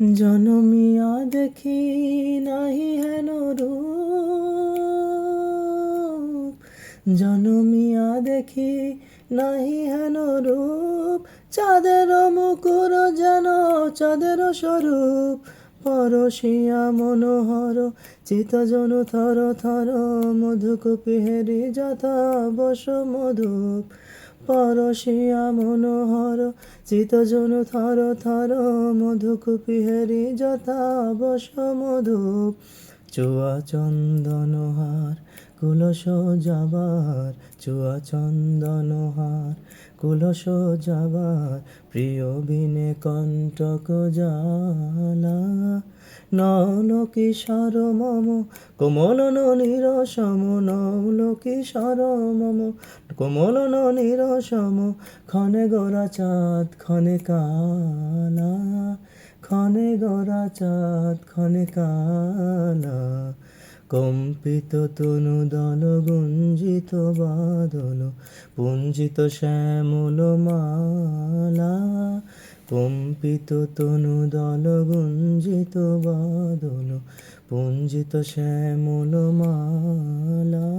জনমিয়া দেখি নাহি হেন রূপ। জনমিয়া দেখি নাহি হেন রূপ। চাঁদের মুকুর যেন চাঁদের স্বরূপ। পরশিয়া মনোহর চিতজন থর থর মধুক পিহেরি যথা বস মধুপ। পরশিয়া মনোহর চিতজন থর থর মধুক পিহেরি যথা বস মধুপ। চুয়া চন্দনহার কুলস যাবার, চুয়া চন্দনহার কুলস যাবার, প্রিয় বিনে কণ্টক জালা কিশোর মম, কোমল ননীর সম নল কিশোর মম, কোমল ননীর সম ক্ষণে গোরা চাঁদ ক্ষণে কালা। ক্ষণে গোরা চাঁদ ক্ষণে কালা। কম্পিত তনু দল, গুঞ্জিত বাদল, পুঞ্জিত শ্যামল মালা। কম্পিত তনু দল, গুঞ্জিত বাদল, পুঞ্জিত শ্যামল মালা।